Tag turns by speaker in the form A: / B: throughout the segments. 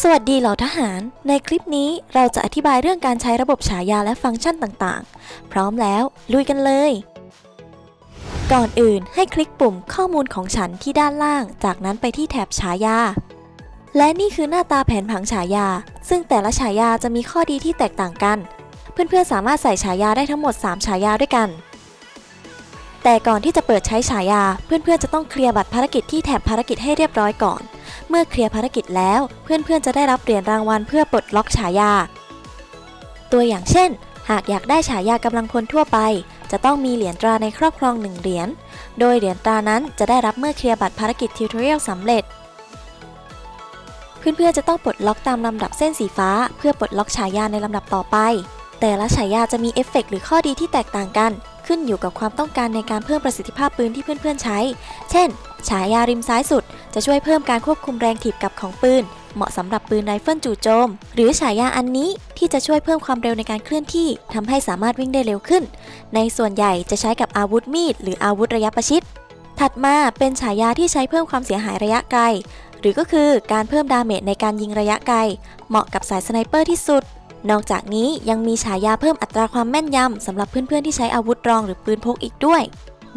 A: สวัสดีเหล่าทหาร ในคลิปนี้เราจะอธิบายเรื่องการใช้ระบบฉายาและฟังก์ชันต่างๆ พร้อมแล้วลุยกันเลย ก่อนอื่นให้คลิกปุ่มข้อมูลของฉันที่ด้านล่าง จากนั้นไปที่แถบฉายา และนี่คือหน้าตาแผนผังฉายา ซึ่งแต่ละฉายาจะมีข้อดีที่แตกต่างกัน เพื่อนๆสามารถใส่ฉายาได้ทั้งหมด 3 ฉายาด้วยกัน แต่ก่อนที่จะเปิดใช้ฉายา เพื่อนๆจะต้องเคลียร์บัตรภารกิจที่แถบภารกิจให้เรียบร้อยก่อน เมื่อเคลียร์ภารกิจแล้ว เพื่อนๆจะได้รับเหรียญรางวัลเพื่อปลดล็อกฉายา ตัวอย่างเช่น หากอยากได้ฉายากำลังพลทั่วไป จะต้องมีเหรียญตราในครอบครอง1เหรียญ โดยเหรียญตรานั้นจะได้รับเมื่อเคลียร์บัตรภารกิจทิวทอเรียลสำเร็จ เพื่อนๆจะต้องปลดล็อกตามลำดับเส้นสีฟ้า เพื่อปลดล็อกฉายาในลำดับต่อไป แต่ละฉายาจะมีเอฟเฟกต์หรือข้อดีที่แตกต่างกันขึ้นอยู่กับความต้องการในการเพิ่มประสิทธิภาพปืนที่เพื่อนๆใช้ เช่น ฉายาริมซ้ายสุด จะช่วยเพิ่มการควบคุมแรงถีบกลับของปืน เหมาะสำหรับปืนไรเฟิลจู่โจม หรือฉายาอันนี้ที่จะช่วยเพิ่มความเร็วในการเคลื่อนที่ทำให้สามารถวิ่งได้เร็วขึ้น ในส่วนใหญ่จะใช้กับอาวุธมีด หรืออาวุธระยะประชิด ถัดมาเป็นฉายาที่ใช้เพิ่มความเสียหายระยะไกล หรือก็คือการเพิ่มดาเมจในการยิงระยะไกล เหมาะกับสายสไนเปอร์ที่สุดนอกจากนี้ยังมีฉายาเพิ่มอัตราความแม่นยำสำหรับเพื่อนๆที่ใช้อาวุธรองหรือปืนพกอีกด้วย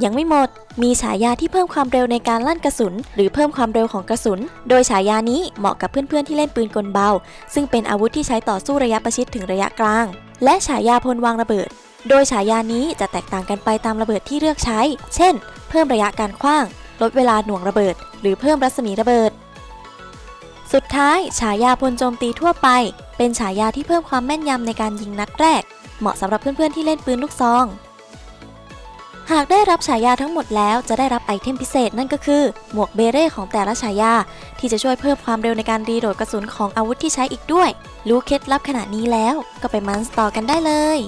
A: ยังไม่หมด มีฉายาที่เพิ่มความเร็วในการลั่นกระสุน หรือเพิ่มความเร็วของกระสุน โดยฉายานี้เหมาะกับเพื่อนๆที่เล่นปืนกลเบา ซึ่งเป็นอาวุธที่ใช้ต่อสู้ระยะประชิดถึงระยะกลาง และฉายาพลวางระเบิด โดยฉายานี้จะแตกต่างกันไปตามระเบิดที่เลือกใช้ เช่น เพิ่มระยะการขว้าง ลดเวลาหน่วงระเบิด หรือเพิ่มรัศมีระเบิด สุดท้าย ฉายาพลโจมตีทั่วไป เป็นฉายาที่เพิ่มความแม่นยำในการยิงนัดแรก เหมาะสำหรับเพื่อนๆที่เล่นปืนลูกซอง หากได้รับฉายาทั้งหมดแล้วจะได้รับไอเทมพิเศษนั่นก็คือ หมวกเบเร่ของแต่ละฉายา ที่จะช่วยเพิ่มความเร็วในการรีโหลดกระสุนของอาวุธที่ใช้อีกด้วย รู้เคล็ดลับขนาดนี้แล้ว ก็ไปมันสต่อกันได้เลย